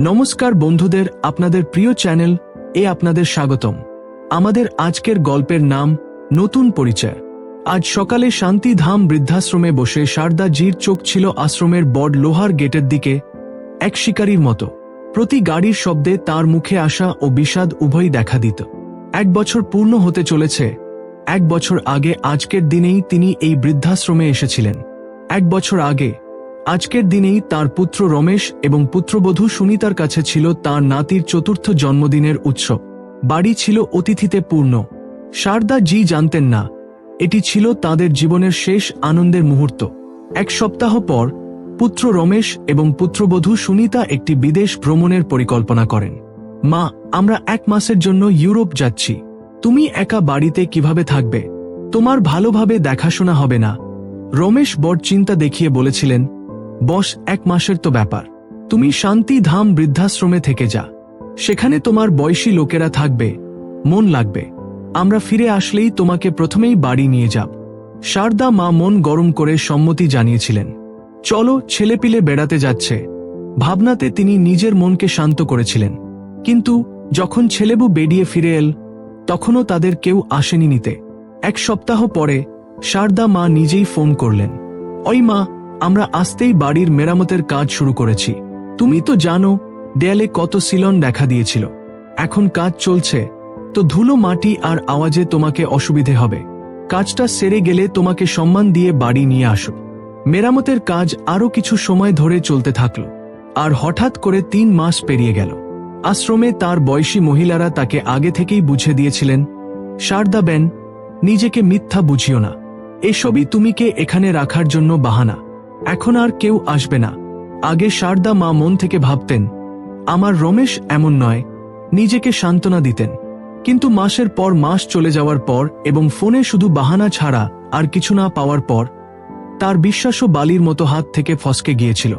নমস্কার বন্ধুদের, আপনাদের প্রিয় চ্যানেল এ আপনাদের স্বাগতম। আমাদের আজকের গল্পের নাম নতুন পরিচয়। আজ সকালে শান্তিধাম বৃদ্ধাশ্রমে বসে শারদা জির চোখ ছিল আশ্রমের বড লোহার গেটের দিকে, এক শিকারীর মতো। প্রতি গাড়ির শব্দে তার মুখে আসা ও বিষাদ উভয়ই দেখা দিত। এক বছর পূর্ণ হতে চলেছে। এক বছর আগে আজকের দিনেই তিনি এই বৃদ্ধাশ্রমে এসেছিলেন। এক বছর আগে আজকের দিনেই তার পুত্র রমেশ এবং পুত্রবধূ সুনিতার কাছে ছিল তার নাতির চতুর্থ জন্মদিনের উৎসব। বাড়ি ছিল অতিথিতে পূর্ণ। সারদা জি জানতেন না, এটি ছিল তাদের জীবনের শেষ আনন্দের মুহূর্ত। এক সপ্তাহ পর, পুত্র রমেশ এবং পুত্রবধূ সুনিতা একটি বিদেশ ভ্রমণের পরিকল্পনা করেন। মা, আমরা এক মাসের জন্য ইউরোপ যাচ্ছি। তুমি একা বাড়িতে কীভাবে থাকবে? তোমার ভালোভাবে দেখাশোনা হবে না। রমেশ বড় চিন্তা দেখিয়ে বলেছিলেন বস, এক মাসের তো ব্যাপার। তুমি শান্তি ধাম বৃদ্ধাশ্রমে থেকে যা। সেখানে তোমার বয়সী লোকেরা থাকবে, মন লাগবে। আমরা ফিরে আসলেই তোমাকে প্রথমেই বাড়ি নিয়ে যাব। শারদা মা মন গরম করে সম্মতি জানিয়েছিলেন। চলো, ছেলেপিলে বেড়াতে যাচ্ছে। ভাবনাতে তিনি নিজের মনকে শান্ত করেছিলেন। কিন্তু যখন ছেলেবু বেরিয়ে ফিরে এল, তখনও তাদের কেউ আসেনি নিতে। এক সপ্তাহ পরে শারদা মা নিজেই ফোন করলেন। ওই মা আমরা আসতেই বাড়ির মেরামতের কাজ শুরু করেছি। তুমি তো জানো, দেয়ালে কত সিলন দেখা দিয়েছিল। এখন কাজ চলছে। তো ধুলো, মাটি আর আওয়াজে তোমাকে অসুবিধে হবে। কাজটা সেরে গেলে তোমাকে সম্মান দিয়ে বাড়ি নিয়ে আসো। মেরামতের কাজ আরও কিছু সময় ধরে চলতে থাকল। আর হঠাৎ করে তিন মাস পেরিয়ে গেল। আশ্রমে তার বয়সী মহিলারা তাকে আগে থেকেই বুঝে দিয়েছিলেন, শারদা বেন, নিজেকে মিথ্যা বুঝিও না। এসবই তুমিকে এখানে রাখার জন্য বাহানা। এখন আর কেউ আসবে না। আগে সারদা মা মন থেকে ভাবতেন, আমার রমেশ এমন নয়, নিজেকে সান্ত্বনা দিতেন। কিন্তু মাসের পর মাস চলে যাওয়ার পর এবং ফোনে শুধু বাহানা ছাড়া আর কিছু না পাওয়ার পর, তার বিশ্বাসও বালির মতো হাত থেকে ফসকে গিয়েছিল।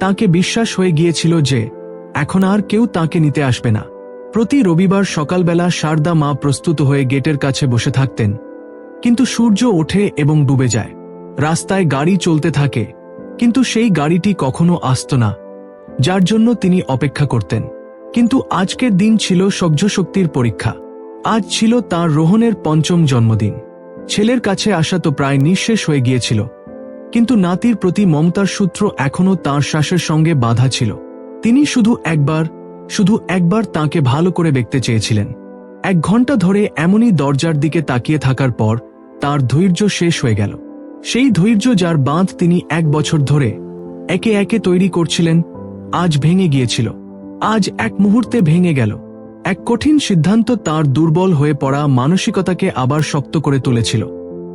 তাকে বিশ্বাস হয়ে গিয়েছিল যে, এখন আর কেউ তাকে নিতে আসবে না। প্রতি রবিবার সকালবেলা সারদা মা প্রস্তুত হয়ে গেটের কাছে বসে থাকতেন। কিন্তু সূর্য ওঠে এবং ডুবে যায়। রাস্তায় গাড়ি চলতে থাকে কিন্তু সেই গাড়িটি কখনো আসত না, যার জন্য তিনি অপেক্ষা করতেন। কিন্তু আজকের দিন ছিল সহ্য শক্তির পরীক্ষা। আজ ছিল তার রোহনের পঞ্চম জন্মদিন। ছেলের কাছে আসা তো প্রায় নিঃশেষ হয়ে গিয়েছিল। কিন্তু নাতির প্রতি মমতার সূত্র এখনও তার শ্বাসের সঙ্গে বাধা ছিল। তিনি শুধু একবার শুধু একবার তাকে ভালো করে দেখতে চেয়েছিলেন। এক ঘণ্টা ধরে এমনই দরজার দিকে তাকিয়ে থাকার পর তার ধৈর্য শেষ হয়ে গেল। সেই ধৈর্য যার বাঁধ তিনি এক বছর ধরে একে একে তৈরি করছিলেন, আজ ভেঙে গিয়েছিল। আজ এক মুহূর্তে ভেঙে গেল। এক কঠিন সিদ্ধান্ত তার দুর্বল হয়ে পড়া মানসিকতাকে আবার শক্ত করে তুলেছিল।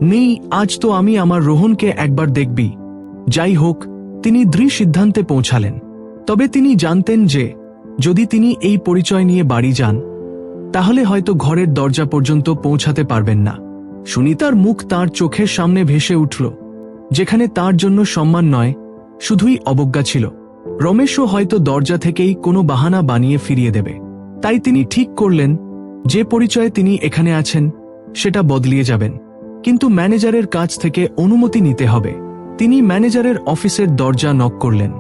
নেই, আজ তো আমি আমার রোহনকে একবার দেখবি। যাই হোক, তিনি দৃঢ় সিদ্ধান্তে পৌঁছালেন। তবে তিনি জানতেন যে, যদি তিনি এই পরিচয় নিয়ে বাড়ি যান, তাহলে হয়তো ঘরের দরজা পর্যন্ত পৌঁছাতে পারবেন না। সুনিতার মুখ তার চোখের সামনে ভেসে উঠল, যেখানে তার জন্য সম্মান নয়, শুধুই অবজ্ঞা ছিল। রমেশও হয়তো দরজা থেকেই কোনো বাহানা বানিয়ে ফিরিয়ে দেবে। তাই তিনি ঠিক করলেন, যে পরিচয়ে তিনি এখানে আছেন, সেটা বদলিয়ে যাবেন। কিন্তু ম্যানেজারের কাছ থেকে অনুমতি নিতে হবে। তিনি ম্যানেজারের অফিসের দরজা নক করলেন।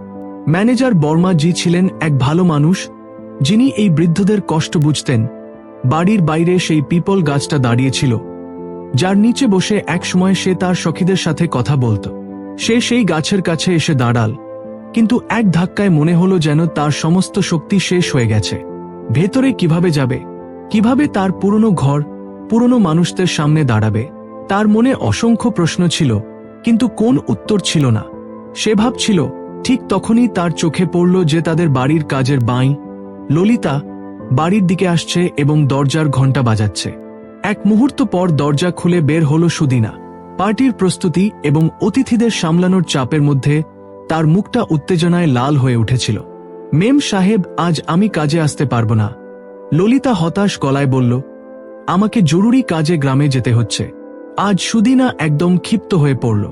ম্যানেজার বর্মা জি ছিলেন এক ভালো মানুষ, যিনি এই বৃদ্ধদের কষ্ট বুঝতেন। বাড়ির বাইরে সেই পিপল গাছটা দাঁড়িয়েছিল যার নিচে বসে একসময় সে তার সখীদের সাথে কথা বলত। সে সেই গাছের কাছে এসে দাঁড়াল। কিন্তু এক ধাক্কায় মনে হলো যেন তার সমস্ত শক্তি শেষ হয়ে গেছে। ভেতরে কীভাবে যাবে? কীভাবে তার পুরনো ঘর, পুরনো মানুষদের সামনে দাঁড়াবে? তার মনে অসংখ্য প্রশ্ন ছিল, কিন্তু কোন উত্তর ছিল না। সে ভাবছিল, ঠিক তখনই তার চোখে পড়ল যে তাদের বাড়ির কাজের বাঁই। ললিতা বাড়ির দিকে আসছে এবং দরজার ঘণ্টা বাজাচ্ছে। এক মুহূর্ত পর দরজা খুলে বের হল সুদিনা। পার্টির প্রস্তুতি এবং অতিথিদের সামলানোর চাপের মধ্যে তার মুখটা উত্তেজনায় লাল হয়ে উঠেছিল। মেম সাহেব, আজ আমি কাজে আসতে পারব না। ললিতা হতাশ গলায় বলল, আমাকে জরুরি কাজে গ্রামে যেতে হচ্ছে। আজ সুদিনা একদম ক্ষিপ্ত হয়ে পড়ল,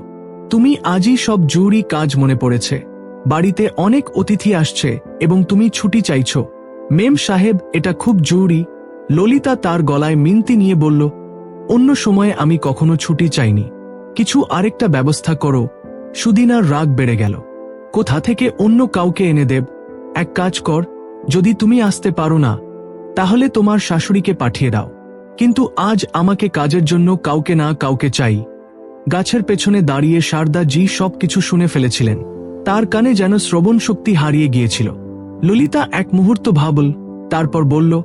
তুমি আজই সব জরুরি কাজ মনে পড়েছে। বাড়িতে অনেক অতিথি আসছে এবং তুমি ছুটি চাইছ। মেম সাহেব, এটা খুব জরুরি ললিতা তার গলায় মিনতি নিয়ে বলল, অন্য সময়ে আমি কখনো ছুটি চাইনি। কিছু আরেকটা ব্যবস্থা করো। সুদিনার রাগ বেড়ে গেল। কোথা থেকে অন্য কাউকে এনে দেব? এক কাজ কর, যদি তুমি আসতে পারো না, তাহলে তোমার শাশুড়িকে পাঠিয়ে দাও। কিন্তু আজ আমাকে কাজের জন্য কাউকে না কাউকে চাই। গাছের পেছনে দাঁড়িয়ে সারদা জি সবকিছু শুনে ফেলেছিলেন। তার কানে যেন শ্রবণ শক্তি হারিয়ে গিয়েছিল। ললিতা এক মুহূর্ত ভাবল, তারপর বলল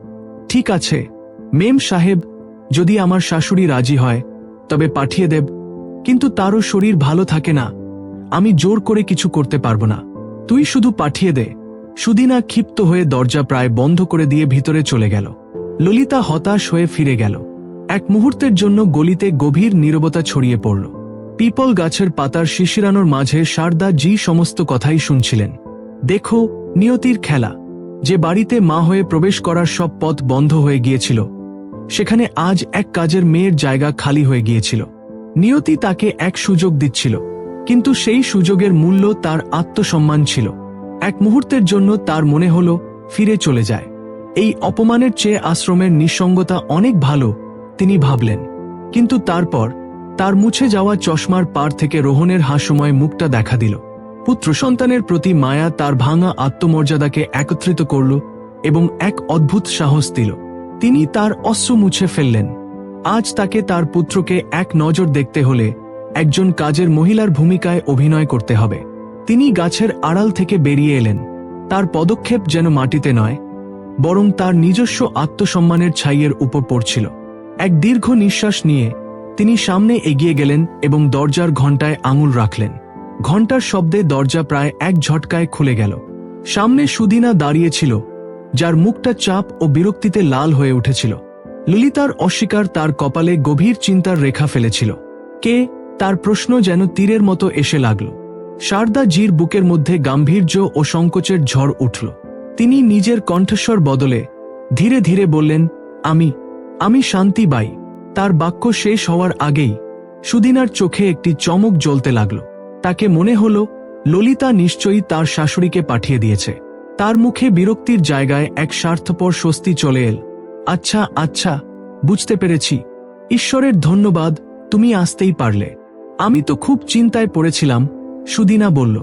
ঠিক আছে। মেম সাহেব, যদি আমার শাশুড়ি রাজি হয়, তবে পাঠিয়ে দেব। কিন্তু তারও শরীর ভালো থাকে না। আমি জোর করে কিছু করতে পারব না। তুই শুধু পাঠিয়ে দে। সুদিনা ক্ষিপ্ত হয়ে দরজা প্রায় বন্ধ করে দিয়ে ভিতরে চলে গেল। ললিতা হতাশ হয়ে ফিরে গেল। এক মুহূর্তের জন্য গলিতে গভীর নীরবতা ছড়িয়ে পড়ল। পিপল গাছের পাতার শিশিরানোর মাঝে শারদা জি সমস্ত কথাই শুনছিলেন। দেখো, নিয়তির খেলা। যে বাড়িতে মা হয়ে প্রবেশ করার সব পথ বন্ধ হয়ে গিয়েছিল, সেখানে আজ এক কাজের মেয়ের জায়গা খালি হয়ে গিয়েছিল। নিয়তি তাকে এক সুযোগ দিচ্ছিল, কিন্তু সেই সুযোগের মূল্য তার আত্মসম্মান ছিল। এক মুহূর্তের জন্য তার মনে হল, ফিরে চলে যায়। এই অপমানের চেয়ে আশ্রমের নিঃসঙ্গতা অনেক ভালো, তিনি ভাবলেন। কিন্তু তারপর, তার মুছে যাওয়া চশমার পার থেকে রোহনের হাসময় মুখটা দেখা দিল। পুত্র সন্তানের প্রতি মায়া তার ভাঙা আত্মমর্যাদাকে একত্রিত করল এবং এক অদ্ভুত সাহস দিল। তিনি তার অশ্রু মুছে ফেললেন। আজ তাকে তার পুত্রকে এক নজর দেখতে হলে একজন কাজের মহিলার ভূমিকায় অভিনয় করতে হবে। তিনি গাছের আড়াল থেকে বেরিয়ে এলেন। তার পদক্ষেপ যেন মাটিতে নয়, বরং তার নিজস্ব আত্মসম্মানের ছাইয়ের উপর পড়ছিল। এক দীর্ঘ নিঃশ্বাস নিয়ে তিনি সামনে এগিয়ে গেলেন এবং দরজার ঘণ্টায় আঙুল রাখলেন। ঘণ্টার শব্দে দরজা প্রায় এক ঝটকায় খুলে গেল। সামনে সুদিনা দাঁড়িয়েছিল, যার মুখটা চাপ ও বিরক্তিতে লাল হয়ে উঠেছিল। ললিতার অস্বীকার তার কপালে গভীর চিন্তার রেখা ফেলেছিল। কে? তার প্রশ্ন যেন তীরের মতো এসে লাগল। শারদা জির বুকের মধ্যে গাম্ভীর্য ও সংকোচের ঝড় উঠল। তিনি নিজের কণ্ঠস্বর বদলে ধীরে ধীরে বললেন, আমি আমি শান্তি বাই তার বাক্য শেষ হওয়ার আগেই সুদিনার চোখে একটি চমক জ্বলতে লাগল। তাকে মনে হল, ললিতা নিশ্চয়ই তার শাশুড়িকে পাঠিয়ে দিয়েছে। তার মুখে বিরক্তির জায়গায় এক স্বার্থপর স্বস্তি চলে এল। আচ্ছা আচ্ছা বুঝতে পেরেছি। ঈশ্বরের ধন্যবাদ, তুমি আসতেই পারলে। আমি তো খুব চিন্তায় পড়েছিলাম, সুদিনা বলল।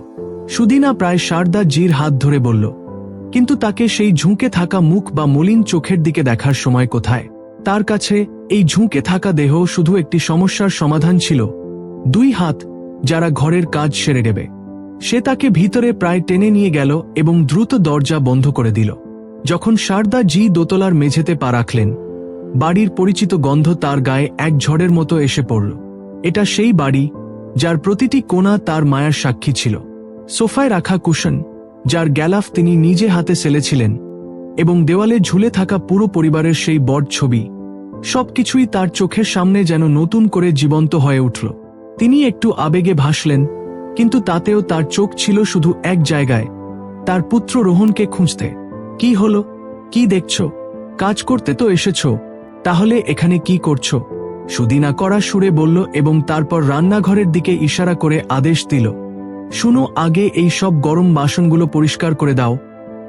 সুদিনা প্রায় সারদা জির হাত ধরে বলল, কিন্তু তাকে সেই ঝুঁকে থাকা মুখ বা মলিন চোখের দিকে দেখার সময় কোথায়? তার কাছে এই ঝুঁকে থাকা দেহ শুধু একটি সমস্যার সমাধান ছিল। দুই হাত যারা ঘরের কাজ সেরে নেবে। সে তাকে ভিতরে প্রায় টেনে নিয়ে গেল এবং দ্রুত দরজা বন্ধ করে দিল। যখন সারদা জি দোতলার মেঝেতে পা রাখলেন, বাড়ির পরিচিত গন্ধ তার গায়ে এক ঝড়ের মতো এসে পড়ল। এটা সেই বাড়ি, যার প্রতিটি কোণা তার মায়ার সাক্ষী ছিল। সোফায় রাখা কুশন, যার গ্যালাফ তিনি নিজে হাতে সেলেছিলেন, এবং দেওয়ালে ঝুলে থাকা পুরো পরিবারের সেই বট ছবি, সবকিছুই তার চোখের সামনে যেন নতুন করে জীবন্ত হয়ে উঠল। তিনি একটু আবেগে ভাসলেন, কিন্তু তাতেও তার চোখ ছিল শুধু এক জায়গায়, তার পুত্র রোহনকে খুঁজতে। কি হলো? কি দেখছ? কাজ করতে তো এসেছ। তাহলে এখানে কি করছ? সুদিনা করা সুরে বলল এবং তারপর রান্নাঘরের দিকে ইশারা করে আদেশ দিল। শুনো, আগে এই সব গরম বাসনগুলো পরিষ্কার করে দাও।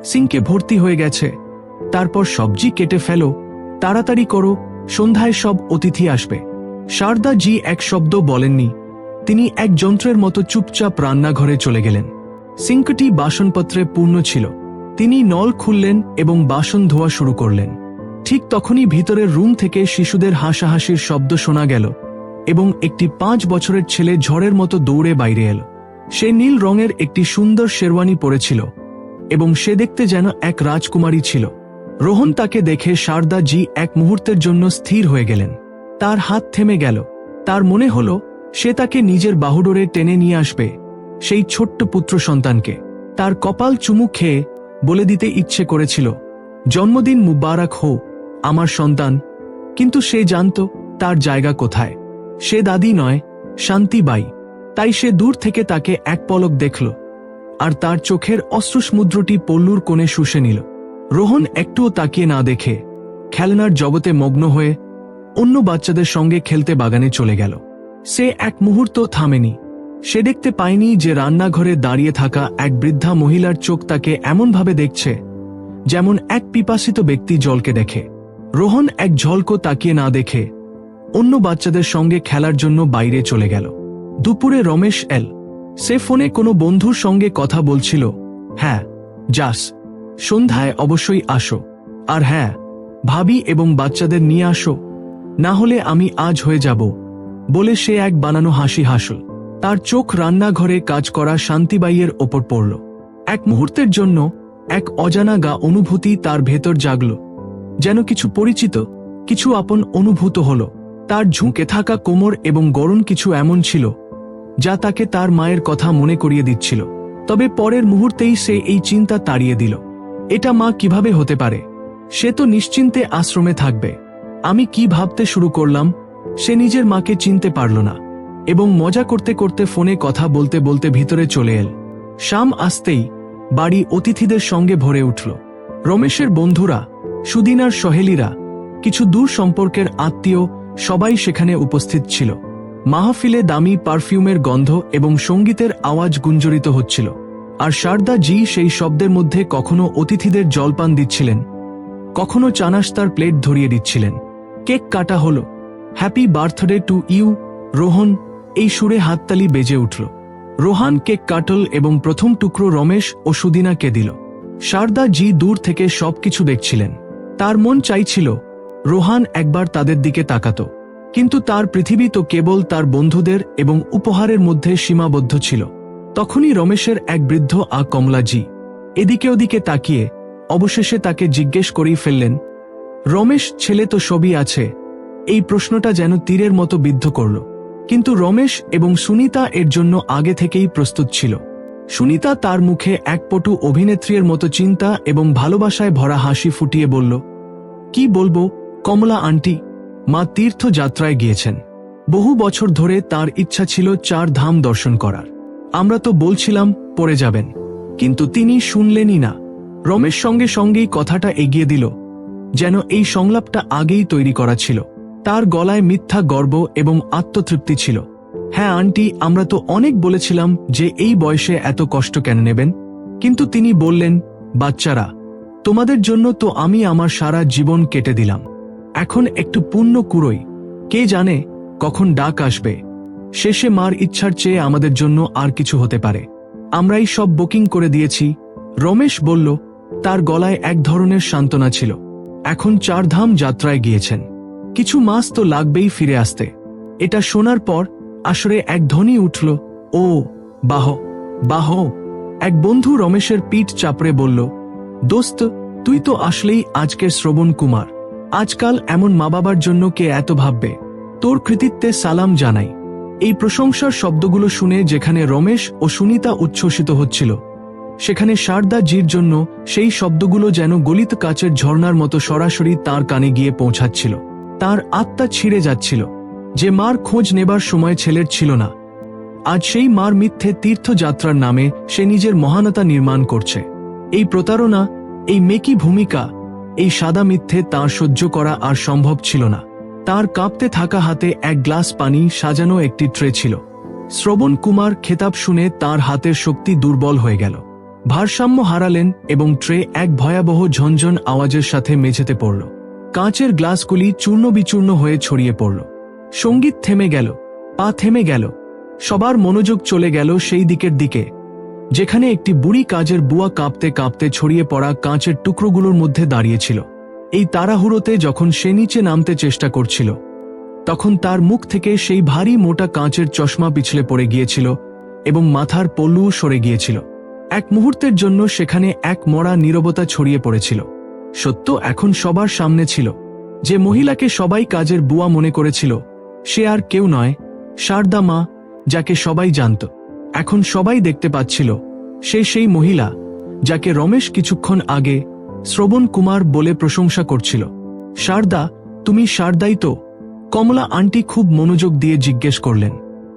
সিঙ্কে ভর্তি হয়ে গেছে। তারপর সবজি কেটে ফেলো। তাড়াতাড়ি করো। সন্ধ্যায় সব অতিথি আসবে। শারদা জি এক শব্দ বলেননি। তিনি এক যন্ত্রের মতো চুপচাপ রান্নাঘরে চলে গেলেন। সিঙ্কটি বাসনপত্রে পূর্ণ ছিল। তিনি নল খুললেন এবং বাসন ধোয়া শুরু করলেন। ঠিক তখনই ভিতরের রুম থেকে শিশুদের হাসাহাসির শব্দ শোনা গেল এবং একটি পাঁচ বছরের ছেলে ঝড়ের মতো দৌড়ে বাইরে এল। সে নীল রঙের একটি সুন্দর শেরওয়ানি পরেছিল এবং সে দেখতে যেন এক রাজকুমারী ছিল। রোহন তাকে দেখে সারদা জি এক মুহূর্তের জন্য স্থির হয়ে গেলেন। তার হাত থেমে গেল। তার মনে হল, সে তাকে নিজের বাহুডোরে টেনে নিয়ে আসবে, সেই ছোট্ট পুত্র সন্তানকে। তার কপাল চুমু খেয়ে বলে দিতে ইচ্ছে করেছিল, জন্মদিন মুবারক হো আমার সন্তান। কিন্তু সে জানত তার জায়গা কোথায়। সে দাদি নয় শান্তিবাই তাই সে দূর থেকে তাকে এক পলক দেখল, আর তার চোখের অশ্রুসমুদ্রটি পল্লুর কোণে শুষে নিল। রোহন একটুও তাকিয়ে না দেখে, খেলনার জগতে মগ্ন হয়ে অন্য বাচ্চাদের সঙ্গে খেলতে বাগানে চলে গেল। সে এক মুহূর্ত থামেনি। সে দেখতে পায়নি যে রান্নাঘরে দাঁড়িয়ে থাকা এক বৃদ্ধা মহিলার চোখ তাকে এমনভাবে দেখছে যেমন এক পিপাসিত ব্যক্তি জলকে দেখে। রোহন এক ঝলকো তাকিয়ে না দেখে অন্য বাচ্চাদের সঙ্গে খেলার জন্য বাইরে চলে গেল। দুপুরে রমেশ এল। সে ফোনে কোনো বন্ধুর সঙ্গে কথা বলছিল হ্যাঁ যাস। সন্ধ্যায় অবশ্যই আসো। আর হ্যাঁ ভাবি এবং বাচ্চাদের নিয়ে আসো। না হলে আমি আজ হয়ে যাব, বলে সে এক বানানো হাসি হাসল। তার চোখ রান্নাঘরে কাজ করা শান্তিবাইয়ের ওপর পড়ল। এক মুহূর্তের জন্য এক অজানা গা অনুভূতি তার ভেতর জাগল। যেন কিছু পরিচিত, কিছু আপন অনুভূত হল। তার ঝুঁকে থাকা কোমর এবং গরম কিছু এমন ছিল, যা তাকে তার মায়ের কথা মনে করিয়ে দিচ্ছিল। তবে পরের মুহূর্তেই সে এই চিন্তা তাড়িয়ে দিল। এটা মা কীভাবে হতে পারে? সে তো নিশ্চিন্তে আশ্রমে থাকবে। আমি কি ভাবতে শুরু করলাম, সে নিজের মাকে চিনতে পারল না, এবং মজা করতে করতে ফোনে কথা বলতে বলতে ভিতরে চলে এল। শাম আসতেই বাড়ি অতিথিদের সঙ্গে ভরে উঠল। রমেশের বন্ধুরা সুদিনার সহেলিরা, কিছু দূর সম্পর্কের আত্মীয় সবাই সেখানে উপস্থিত ছিল। মাহফিলে দামি পারফিউমের গন্ধ এবং সঙ্গীতের আওয়াজ গুঞ্জরিত হচ্ছিল। আর শারদা জি সেই শব্দের মধ্যে কখনো অতিথিদের জলপান দিচ্ছিলেন, কখনো চানাস্তার প্লেট ধরিয়ে দিচ্ছিলেন। কেক কাটা হলো। Happy birthday to you Rohan. এই সুরে হাততালি বেজে উঠল। রোহান কেক কাটল এবং প্রথম টুকরো রমেশ ও সুদিনাকে দিল। শারদা জি দূর থেকে সবকিছু দেখছিলেন। তার মন চাইছিল, রোহান একবার তাদের দিকে তাকাত। কিন্তু তার পৃথিবী তো কেবল তার বন্ধুদের এবং উপহারের মধ্যে সীমাবদ্ধ ছিল। তখনই রমেশের এক বৃদ্ধ আ কমলাজি এদিকে ওদিকে তাকিয়ে অবশেষে তাকে জিজ্ঞেস করেই ফেললেন রমেশ, ছেলে তো সবই আছে। এই প্রশ্নটা যেন তীরের মতো বিদ্ধ করল। কিন্তু রমেশ এবং সুনিতা এর জন্য আগে থেকেই প্রস্তুত ছিল। সুনিতা তার মুখে এক পটু অভিনেত্রীর মতো চিন্তা এবং ভালোবাসায় ভরা হাসি ফুটিয়ে বলল, কি বলব, কমলা আন্টি, মা তীর্থযাত্রায় গিয়েছেন। বহু বছর ধরে তার ইচ্ছা ছিল চার ধাম দর্শন করার। আমরা তো বলছিলাম, পড়ে যাবেন। কিন্তু তিনি শুনলেনই না। রমেশ সঙ্গে সঙ্গেই কথাটা এগিয়ে দিল। যেন এই সংলাপটা আগেই তৈরি করা ছিল। তার গলায় মিথ্যা গর্ব এবং আত্মতৃপ্তি ছিল। হ্যাঁ আন্টি, আমরা তো অনেক বলেছিলাম যে এই বয়সে এত কষ্ট কেন নেবেন। কিন্তু তিনি বললেন, বাচ্চারা, তোমাদের জন্য তো আমি আমার সারা জীবন কেটে দিলাম। এখন একটু পুণ্য কুড়োই কে জানে কখন ডাক আসবে। শেষে মার ইচ্ছার চেয়ে আমাদের জন্য আর কিছু হতে পারে। আমরাই সব বুকিং করে দিয়েছি। রমেশ বলল, তার গলায় এক ধরনের সান্ত্বনা ছিল। এখন চারধাম যাত্রায় গিয়েছেন। কিছু মাস তো লাগবেই ফিরে আসতে। এটা শোনার পর আসরে এক ধ্বনি উঠল, ও, বাহ বাহ। এক বন্ধু রমেশের পিঠ চাপড়ে বলল, দোস্ত, তুই তো আসলেই আজকের শ্রবণ কুমার। আজকাল এমন মা বাবার জন্য কে এত ভাববে? তোর কৃতিত্বে সালাম জানাই। এই প্রশংসার শব্দগুলো শুনে যেখানে রমেশ ও সুনিতা উচ্ছ্বসিত হচ্ছিল সেখানে শারদা জির জন্য সেই শব্দগুলো যেন গলিত কাচের ঝর্ণার মতো সরাসরি তার কানে গিয়ে পৌঁছাচ্ছিল। তার আত্মা ছিঁড়ে যাচ্ছিল। যে মার খোঁজ নেবার সময় ছেলের ছিল না। আজ সেই মার মিথ্যে তীর্থযাত্রার নামে সে নিজের মহানতা নির্মাণ করছে। এই প্রতারণা, এই মেকি ভূমিকা, এই সাদা মিথ্যে তার সহ্য করা আর সম্ভব ছিল না। তার কাঁপতে থাকা হাতে এক গ্লাস পানি সাজানো একটি ট্রে ছিল। শ্রবণ কুমার খেতাব শুনে তার হাতের শক্তি দুর্বল হয়ে গেল। ভারসাম্য হারালেন এবং ট্রে এক ভয়াবহ ঝনঝন আওয়াজের সাথে মেঝেতে পড়ল। কাঁচের গ্লাসগুলি চূর্ণ বিচূর্ণ হয়ে ছড়িয়ে পড়ল। সংগীত থেমে গেল, পা থেমে গেল, সবার মনোযোগ চলে গেল সেই দিকের দিকে, যেখানে একটি বুড়ি কাজের বুয়া কাঁপতে কাঁপতে ছড়িয়ে পড়া কাঁচের টুকরোগুলোর মধ্যে দাঁড়িয়েছিল। এই তাড়াহুড়োতে যখন সে নিচে নামতে চেষ্টা করছিল, তখন তার মুখ থেকে সেই ভারী মোটা কাঁচের চশমা পিছলে পড়ে গিয়েছিল এবং মাথার পল্লুও সরে গিয়েছিল। এক মুহূর্তের জন্য সেখানে এক মরা নীরবতা ছড়িয়ে পড়েছিল। সত্য এখন সবার সামনে ছিল। যে মহিলাকে সবাই কাজের বুয়া মনে করেছিল, সে আর কেউ নয়, সারদা মা, যাকে সবাই জানত। এখন সবাই দেখতে পাচ্ছিল, সে সেই মহিলা, যাকে রমেশ কিছুক্ষণ আগে শ্রবণ কুমার বলে প্রশংসা করছিল। শারদা তুমি সারদাই তো? কমলা আন্টি খুব মনোযোগ দিয়ে জিজ্ঞেস করলেন।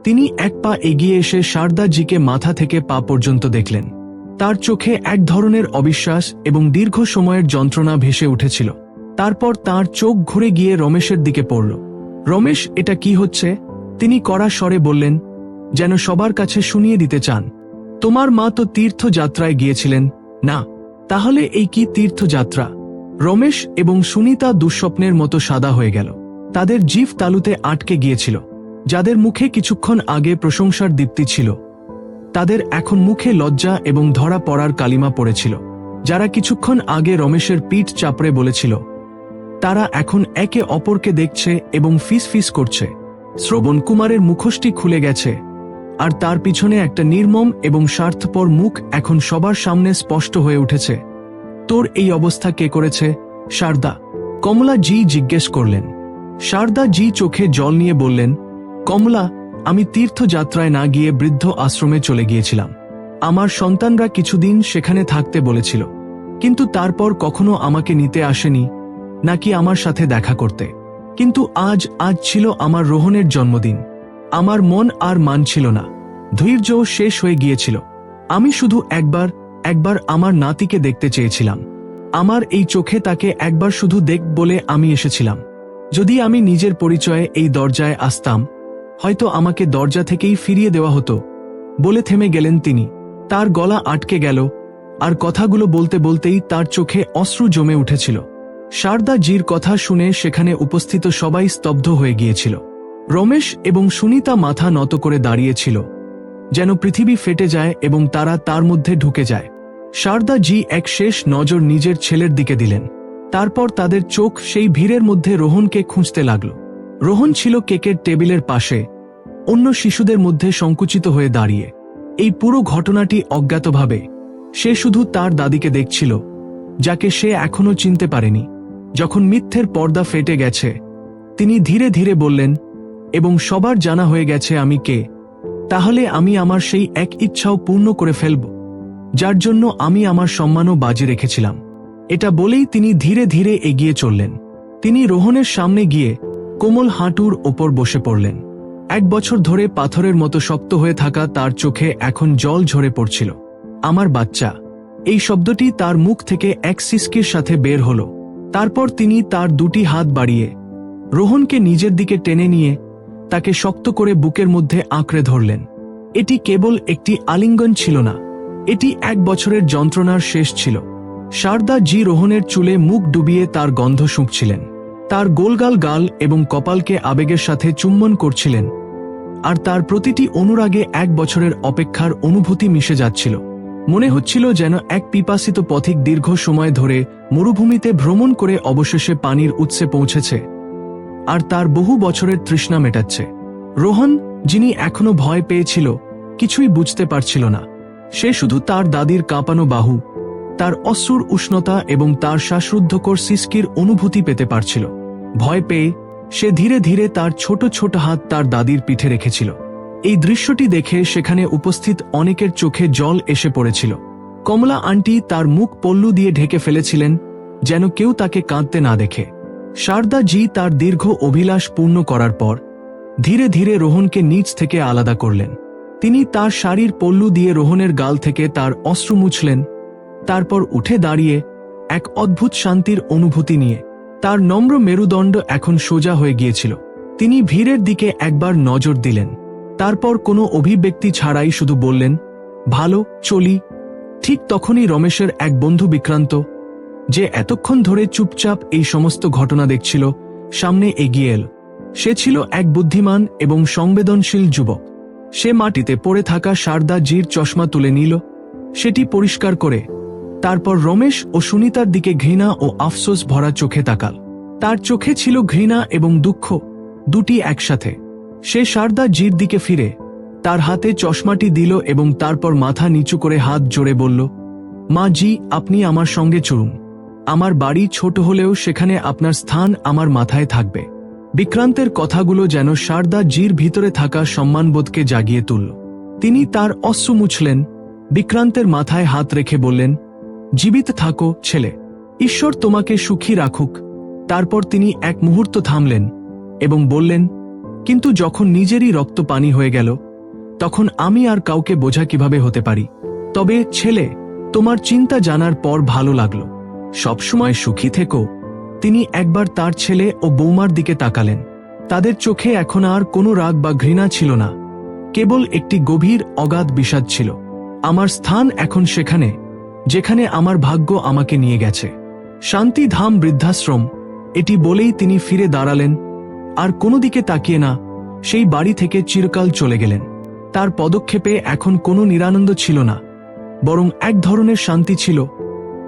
তিনি এক পা এগিয়ে এসে শারদাজিকে মাথা থেকে পা পর্যন্ত দেখলেন। তার চোখে এক ধরনের অবিশ্বাস এবং দীর্ঘ সময়ের যন্ত্রণা ভেসে উঠেছিল। তারপর তার চোখ ঘুরে গিয়ে রমেশের দিকে পড়ল। রমেশ, এটা কি হচ্ছে? তিনি কড়া স্বরে বললেন, যেন সবার কাছে শুনিয়ে দিতে চান। তোমার মা তো তীর্থযাত্রায় গিয়েছিলেন। না, তাহলে এই কি তীর্থযাত্রা? রমেশ এবং সুনিতা দুঃস্বপ্নের মতো সাদা হয়ে গেল। তাদের জিভ তালুতে আটকে গিয়েছিল। যাদের মুখে কিছুক্ষণ আগে প্রশংসার দীপ্তি ছিল। তাদের এখন মুখে লজ্জা এবং ধরা পড়ার কালিমা পড়েছিল, যারা কিছুক্ষণ আগে রমেশের পিঠ চাপড়ে বলেছিল, তারা এখন একে অপরকে দেখছে এবং ফিস ফিস করছে। শ্রবণ কুমারের মুখোশটি খুলে গেছে, আর তার পিছনে একটা নির্মম এবং স্বার্থপর মুখ এখন সবার সামনে স্পষ্ট হয়ে উঠেছে। তোর এই অবস্থা কে করেছে? শারদা কমলা জি জিজ্ঞেস করলেন। শারদা জি চোখে জল নিয়ে বললেন, কমলা আমি তীর্থযাত্রায় না গিয়ে বৃদ্ধ আশ্রমে চলে গিয়েছিলাম। আমার সন্তানরা কিছুদিন সেখানে থাকতে বলেছিল। কিন্তু তারপর কখনো আমাকে নিতে আসেনি, নাকি আমার সাথে দেখা করতে। কিন্তু আজ আজ ছিল আমার রোহনের জন্মদিন। আমার মন আর মানছিল না। ধৈর্য শেষ হয়ে গিয়েছিল। আমি শুধু একবার একবার আমার নাতিকে দেখতে চেয়েছিলাম। আমার এই চোখে তাকে একবার শুধু দেখ বলে আমি এসেছিলাম। যদি আমি নিজের পরিচয়ে এই দরজায় আসতাম হয়তো আমাকে দরজা থেকেই ফিরিয়ে দেওয়া হতো। বলে থেমে গেলেন তিনি। তার গলা আটকে গেল, আর কথাগুলো বলতে বলতেই তার চোখে অশ্রু জমে উঠেছিল। শারদা জির কথা শুনে সেখানে উপস্থিত সবাই স্তব্ধ হয়ে গিয়েছিল। রমেশ এবং সুনিতা মাথা নত করে দাঁড়িয়েছিল, যেন পৃথিবী ফেটে যায় এবং তারা তার মধ্যে ঢুকে যায়। শারদা জি এক শেষ নজর নিজের ছেলের দিকে দিলেন। তারপর তাদের চোখ সেই ভিড়ের মধ্যে রোহনকে খুঁজতে লাগল। রোহন ছিল কেকের টেবিলের পাশে, অন্য শিশুদের মধ্যে সংকুচিত হয়ে দাঁড়িয়ে। এই পুরো ঘটনাটি অজ্ঞাতভাবে, সে শুধু তার দাদিকে দেখছিল, যাকে সে এখনও চিনতে পারেনি। যখন মিথ্যের পর্দা ফেটে গেছে, তিনি ধীরে ধীরে বললেন, এবং সবার জানা হয়ে গেছে আমি কে। তাহলে আমি আমার সেই এক ইচ্ছাও পূর্ণ করে ফেলব, যার জন্য আমি আমার সম্মানও বাজি রেখেছিলাম। এটা বলেই তিনি ধীরে ধীরে এগিয়ে চললেন। তিনি রোহনের সামনে গিয়ে কোমল হাঁটুর ওপর বসে পড়লেন। এক বছর ধরে পাথরের মতো শক্ত হয়ে থাকা তার চোখে এখন জল ঝরে পড়ছিল। আমার বাচ্চা। এই শব্দটি তার মুখ থেকে এক সিস্কির সাথে বের হল। তারপর তিনি তার দুটি হাত বাড়িয়ে রোহনকে নিজের দিকে টেনে নিয়ে তাকে শক্ত করে বুকের মধ্যে আঁকড়ে ধরলেন। এটি কেবল একটি আলিঙ্গন ছিল না, এটি এক বছরের যন্ত্রণার শেষ ছিল। শারদা জি রোহনের চুলে মুখ ডুবিয়ে তার গন্ধ শুঁকছিলেন। তার গোলগাল গাল এবং কপালকে আবেগের সাথে চুম্বন করছিলেন। আর তার প্রতিটি অনুরাগে এক বছরের অপেক্ষার অনুভূতি মিশে যাচ্ছিল। মনে হচ্ছিল যেন এক পিপাসিত পথিক দীর্ঘ সময় ধরে মরুভূমিতে ভ্রমণ করে অবশেষে পানির উৎসে পৌঁছেছে। আর তার বহু বছরের তৃষ্ণা মেটাচ্ছে। রোহন, যিনি এখনও ভয় পেয়েছিল, কিছুই বুঝতে পারছিল না। সে শুধু তার দাদির কাঁপানো বাহু, তার অশ্রুর উষ্ণতা এবং তার শ্বাসরুদ্ধকর সিস্কির অনুভূতি পেতে পারছিল। ভয় পেয়ে সে ধীরে ধীরে তার ছোট ছোট হাত তার দাদির পিঠে রেখেছিল। এই দৃশ্যটি দেখে সেখানে উপস্থিত অনেকের চোখে জল এসে পড়েছিল। কমলা আন্টি তার মুখ পল্লু দিয়ে ঢেকে ফেলেছিলেন, যেন কেউ তাকে কাঁদতে না দেখে। শারদা জি তার দীর্ঘ অভিলাষ পূর্ণ করার পর ধীরে ধীরে রোহনকে নিচ থেকে আলাদা করলেন। তিনি তার শাড়ির পল্লু দিয়ে রোহনের গাল থেকে তার অশ্রু মুছলেন, তারপর উঠে দাঁড়িয়ে এক অদ্ভুত শান্তির অনুভূতি নিয়ে তার নম্র মেরুদণ্ড এখন সোজা হয়ে গিয়েছিল। তিনি ভিড়ের দিকে একবার নজর দিলেন। তারপর কোনো অভিব্যক্তি ছাড়াই শুধু বললেন, ভালো, চলি। ঠিক তখনই রমেশের এক বন্ধু বিক্রান্ত, যে এতক্ষণ ধরে চুপচাপ এই সমস্ত ঘটনা দেখছিল, সামনে এগিয়ে এল। সে ছিল এক বুদ্ধিমান এবং সংবেদনশীল যুবক। সে মাটিতে পড়ে থাকা শারদা জির চশমা তুলে নিল। সেটি পরিষ্কার করে তারপর রমেশ ও সুনিতার দিকে ঘৃণা ও আফসোস ভরা চোখে তাকাল। তার চোখে ছিল ঘৃণা এবং দুঃখ, দুটি একসাথে। সে শারদা জির দিকে ফিরে, তার হাতে চশমাটি দিল এবং তারপর মাথা নিচু করে হাত জোড়ে বলল, মা জি, আপনি আমার সঙ্গে চড়ুন আমার বাড়ি ছোট হলেও সেখানে আপনার স্থান আমার মাথায় থাকবে। বিক্রান্তের কথাগুলো যেন শারদা জির ভিতরে থাকা সম্মানবোধকে জাগিয়ে তুলল। তিনি তার অশ্রু মুছলেন, বিক্রান্তের মাথায় হাত রেখে বললেন জীবিত থাকো, ছেলে। ঈশ্বর তোমাকে সুখী রাখুক। তারপর তিনি এক মুহূর্ত থামলেন এবং বললেন, কিন্তু যখন নিজেরই রক্ত পানি হয়ে গেল, তখন আমি আর কাউকে বোঝা কীভাবে হতে পারি? তবে, ছেলে, তোমার চিন্তা জানার পর ভালো লাগল। সবসময় সুখী থেকো। তিনি একবার তার ছেলে ও বৌমার দিকে তাকালেন। তাদের চোখে এখন আর কোনো রাগ বা ঘৃণা ছিল না। কেবল একটি গভীর অগাধ বিষাদ ছিল। আমার স্থান এখন সেখানে। যেখানে আমার ভাগ্য আমাকে নিয়ে গেছে। শান্তি ধাম বৃদ্ধাশ্রম, এটি বলেই তিনি ফিরে দাঁড়ালেন, আর কোনো দিকে তাকিয়ে না, সেই বাড়ি থেকে চিরকাল চলে গেলেন। তার পদক্ষেপে এখন কোনো নিরানন্দ ছিল না, বরং এক ধরনের শান্তি ছিল,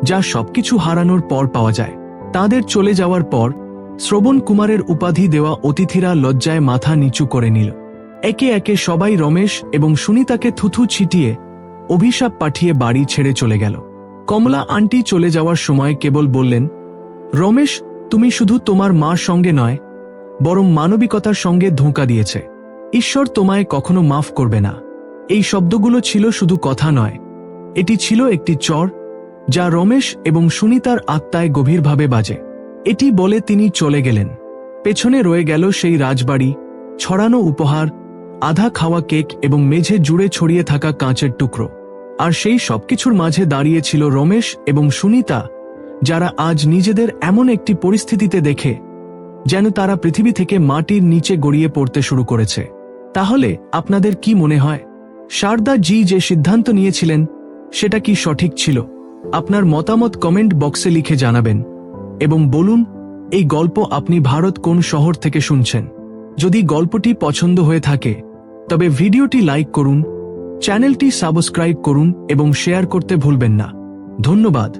যা সবকিছু হারানোর পর পাওয়া যায়। তাদের চলে যাওয়ার পর, শ্রবণ কুমারের উপাধি দেওয়া অতিথিরা লজ্জায় মাথা নিচু করে নিল। একে একে সবাই রমেশ এবং সুনিতাকে থুথু ছিটিয়ে অভিশাপ পাঠিয়ে বাড়ি ছেড়ে চলে গেল। কমলা আন্টি চলে যাওয়ার সময় কেবল বললেন, রমেশ, তুমি শুধু তোমার মার সঙ্গে নয়, বরং মানবিকতার সঙ্গে ধোঁকা দিয়েছে। ঈশ্বর তোমায় কখনো মাফ করবে না। এই শব্দগুলো ছিল শুধু কথা নয়, এটি ছিল একটি চর, যা রমেশ এবং সুনিতার আত্মায় গভীরভাবে বাজে। এটি বলে তিনি চলে গেলেন। পেছনে রয়ে গেল সেই রাজবাড়ি, ছড়ানো উপহার আধা খাওয়া কেক এবং মেঝে জুড়ে ছড়িয়ে থাকা কাঁচের টুকরো। আর সেই সবকিছুর মাঝে দাঁড়িয়েছিল রমেশ এবং সুনিতা, যারা আজ নিজেদের এমন একটি পরিস্থিতিতে দেখে, যেন তারা পৃথিবী থেকে মাটির নিচে গড়িয়ে পড়তে শুরু করেছে। তাহলে, আপনাদের কি মনে হয়? সারদা জি যে সিদ্ধান্ত নিয়েছিলেন, সেটা কি সঠিক ছিল? আপনার মতামত কমেন্ট বক্সে লিখে জানাবেন। এবং বলুন, এই গল্প আপনি ভারত কোন শহর থেকে শুনছেন? যদি গল্পটি পছন্দ হয়ে থাকে তবে ভিডিওটি লাইক করুন চ্যানেলটি সাবস্ক্রাইব করুন এবং শেয়ার করতে ভুলবেন না। ধন্যবাদ।